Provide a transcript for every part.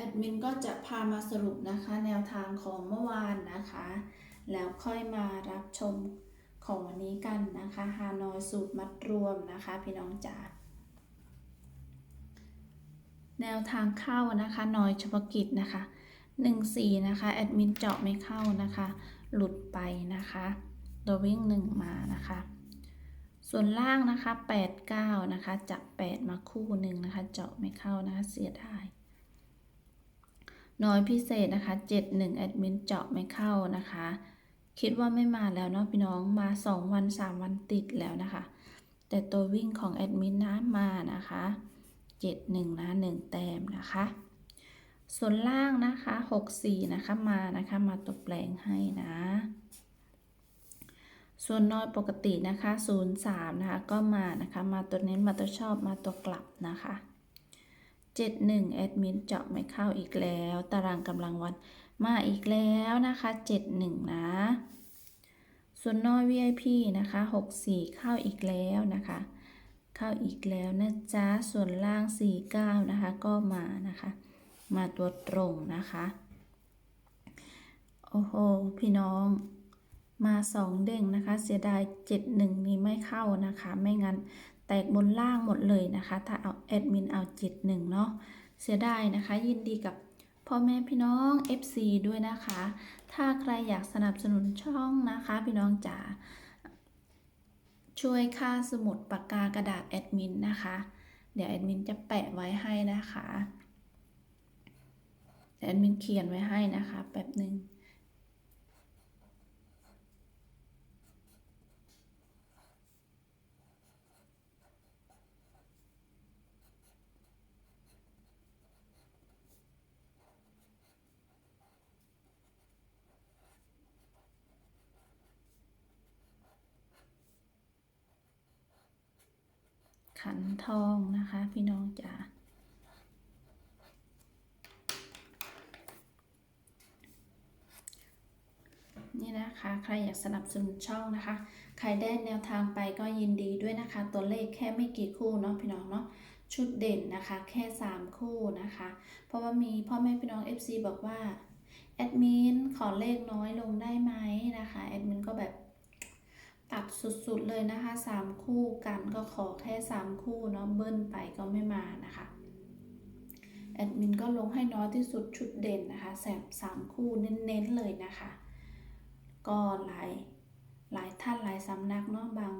แอดมินก็จะพามาสรุปนะคะแนวทางของเมื่อวานนะคะ แล้วค่อยมารับชมของวันนี้กันนะคะฮานอยสูตรมัดรวมนะคะ พี่น้องจ๋าแนวทางเข้านะคะนอยเฉพาะกิจนะคะ14นะคะแอดมินเจาะไม่เข้านะคะ หลุดไปนะคะตัววิ่ง1มานะคะ ส่วนล่างนะคะ8 9นะคะจับ8มาคู่หนึ่งนะคะ เจาะไม่เข้านะคะเสียดาย น้อยพิเศษนะคะ 71แอดมินเจาะไม่เข้านะคะ คิดว่าไม่มาแล้วเนาะพี่น้องมา 2 วัน 3 วันติดแล้วนะคะ แต่ตัววิ่งของแอดมินนะมานะคะ 71นะ1แต้มนะคะ ส่วนล่างนะคะ 64 นะคะมานะคะ มาตัวแปลงให้นะ ส่วนน้อยปกตินะคะ 03 นะคะ ก็มานะคะ มาตัวเน้นมาตัวชอบมาตัวกลับนะคะ 71แอดมินเจาะไม่เข้าอีกแล้ว ตารางกำลังวัดมาอีกแล้วนะคะ 71 นะ ส่วนน้อย VIP นะคะ 64 เข้าอีกแล้วนะคะ เข้าอีกแล้วนะจ๊ะ ส่วนล่าง 49 นะคะ ก็มานะคะ มาตัวตรงนะคะ โอ้โห พี่น้องมาสองเด้งนะคะ เสียดาย 71 นี้ไม่เข้านะคะ ไม่งั้น แตกบนล่างหมดเลยนะคะ ถ้าเอาแอดมินเอาจิตหนึ่งเนาะเสียดายนะคะ ยินดีกับพ่อแม่พี่น้อง FC ด้วยนะคะ ถ้าใครอยากสนับสนุนช่องนะคะ พี่น้องจ๋าช่วยค่าสมุดปากกากระดาษแอดมินนะคะ เดี๋ยวแอดมินจะแปะไว้ให้นะคะแอดมินเขียนไว้ให้นะคะแป๊บหนึ่ง ขันทองนะคะ พี่น้องจ๋านี่นะคะ ใครอยากสนับสนุนช่องนะคะ ใครได้แนวทางไปก็ยินดีด้วยนะคะ ตัวเลขแค่ไม่กี่คู่เนาะพี่น้องเนาะชุดเด่นนะคะ แค่ 3 คู่นะคะ เพราะว่ามีพ่อแม่พี่น้อง FC บอกว่าแอดมินขอเลขน้อยลงได้ไหมนะคะแอดมินก็แบบ สุดๆเลยนะคะ 3 คู่กันก็ขอแค่ 3 คู่เนาะเบิ้ลไปก็ไม่มานะคะแอดมินก็ลงให้น้อยที่สุดชุดเด่นนะคะแสบ3คู่เน้นๆเลยนะคะ ก็หลายหลายท่านหลายสำนักเนาะบาง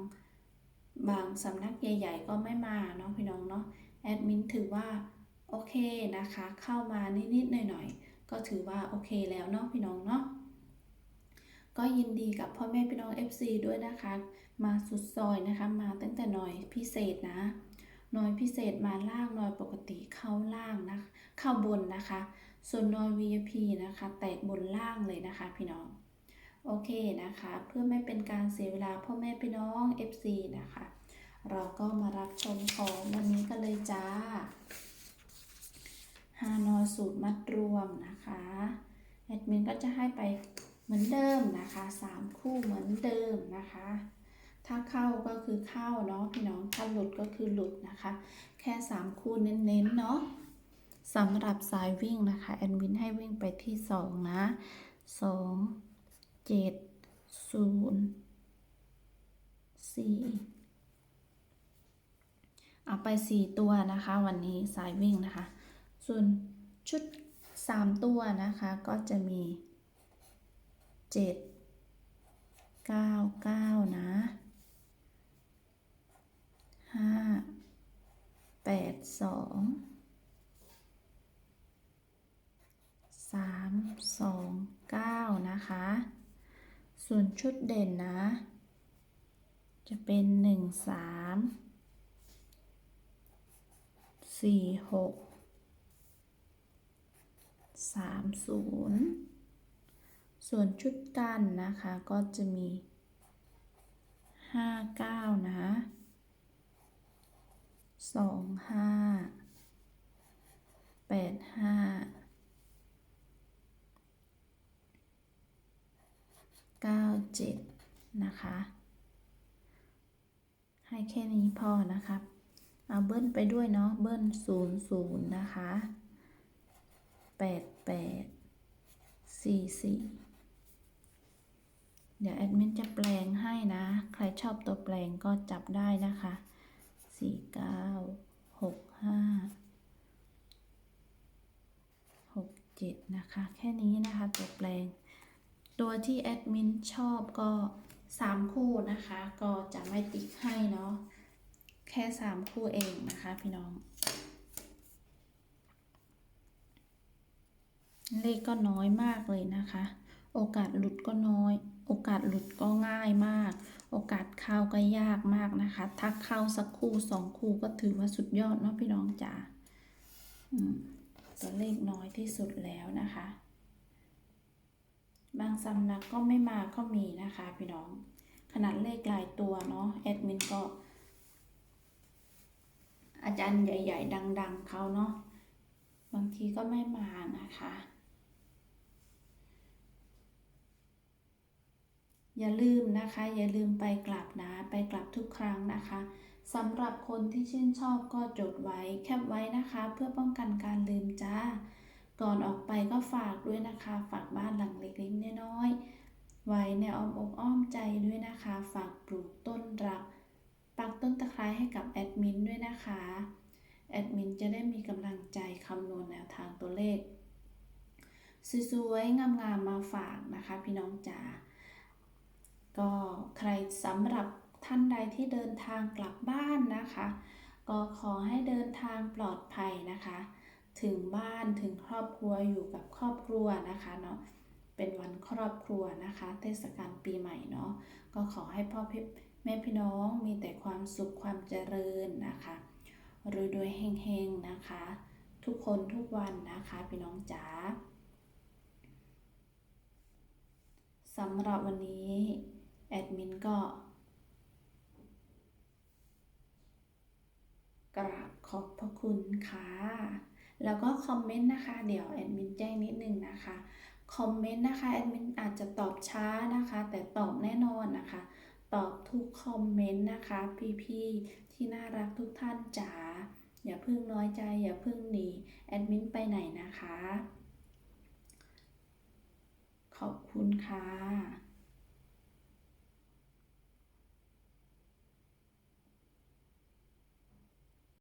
บางสำนักใหญ่ ๆ ก็ไม่มาเนาะพี่น้องเนาะแอดมินถือว่าโอเคนะคะ เข้ามานิดๆหน่อยๆก็ถือว่าโอเคแล้วเนาะพี่น้องเนาะ ก็ยินดีกับพ่อแม่พี่น้อง FC ด้วยนะคะ มาสุดซอยนะคะ มาตั้งแต่หน่อยพิเศษนะหน่อยพิเศษมาล่างหน่อยปกติเข้าล่างนะเข้าบนนะคะ ส่วนหน่อย VIP นะคะ แตกบนล่างเลยนะคะพี่น้องโอเคนะคะ เพื่อไม่เป็นการเสียเวลาพ่อแม่พี่น้อง FC นะคะ เราก็มารับชมของวันนี้กันเลยจ้าฮานอยสูตรมัดรวมนะคะแอดมินก็จะให้ไป มือนเดิมนะคะสามคู่เหมือนเดิมนะคะ ถ้าเข้าก็คือเข้าเนาะพี่น้องถ้าหลุดก็คือหลุดนะคะ แค่สามคู่เน้นๆเนาะสำหรับสายวิ่งนะคะแอดมินให้วิ่งไปที่สองนะสองเจ็ดศูนย์สี่เอาไปสี่ตัวนะคะ วันนี้สายวิ่งนะคะ ส่วนชุดสามตัวนะคะก็จะมี เจ็ดเก้าเก้านะห้าแปดสองสามสองเก้านะคะ ส่วนชุดเด่นนะ จะเป็นหนึ่งสามสี่หกสามศูนย์ ส่วนชุดกันนะคะก็จะมี 59 นะ25 85 97นะคะ ให้แค่นี้พอนะครับเอาเบิ้ลไปด้วยเนาะเบิ้ล00นะคะ88 44 เดี๋ยวแอดมินจะแปลงให้นะ ใครชอบตัวแปลงก็จับได้นะคะ49 65 67นะคะ แค่นี้นะคะตัวแปลง ตัวที่แอดมินชอบก็3คู่นะคะ ก็จะไม่ติ๊กให้เนาะ แค่3คู่เองนะคะพี่น้อง เลขก็น้อยมากเลยนะคะ โอกาสหลุดก็น้อยโอกาสหลุดก็ง่ายมาก โอกาสเข้าก็ยากมากนะคะ ถ้าเข้าสักคู่สองคู่ก็ถือว่าสุดยอดเนาะพี่น้องจ๋าตัวเลขน้อยที่สุดแล้วนะคะ บางสำนักก็ไม่มาก็มีนะคะพี่น้อง ขนาดเลขหลายตัวเนาะแอดมินก็ อาจารย์ใหญ่ ๆ ดัง ๆเขาเนาะบางทีก็ไม่มานะคะ อย่าลืมนะคะ อย่าลืมไปกลับนะ ไปกลับทุกครั้งนะคะสำหรับคนที่ชื่นชอบก็จดไว้แคปไว้นะคะ เพื่อป้องกันการลืมจ้า ก่อนออกไปก็ฝากด้วยนะคะ ฝากบ้านหลังเล็กๆน้อยๆไว้ในอ้อมอกอ้อมใจด้วยนะคะ ฝากปลูกต้นรัก ปักต้นตะไคร้ให้กับแอดมินด้วยนะคะแอดมินจะได้มีกำลังใจคำนวณแนวทางตัวเลขสวยๆงามๆมาฝากนะคะ พี่น้องจ๋า ก็ใครสำหรับท่านใดที่เดินทางกลับบ้านนะคะ ก็ขอให้เดินทางปลอดภัยนะคะ ถึงบ้านถึงครอบครัวอยู่กับครอบครัวนะคะเนาะเป็นวันครอบครัวนะคะ เทศกาลปีใหม่เนาะก็ขอให้พ่อพี่แม่พี่น้องมีแต่ความสุขความเจริญนะคะรวยด้วยเฮงๆนะคะ ทุกคนทุกวันนะคะพี่น้องจ๋าสำหรับวันนี้ แอดมินก็กราบขอบพระคุณค่ะ แล้วก็คอมเมนต์นะคะ เดี๋ยวแอดมินแจ้งนิดนึงนะคะ คอมเมนต์นะคะแอดมินอาจจะตอบช้านะคะ แต่ตอบแน่นอนนะคะ ตอบทุกคอมเมนต์นะคะ พี่ๆ ที่น่ารักทุกท่านจ๋า อย่าเพิ่งน้อยใจ อย่าเพิ่งหนี แอดมินไปไหนนะคะ ขอบคุณค่ะ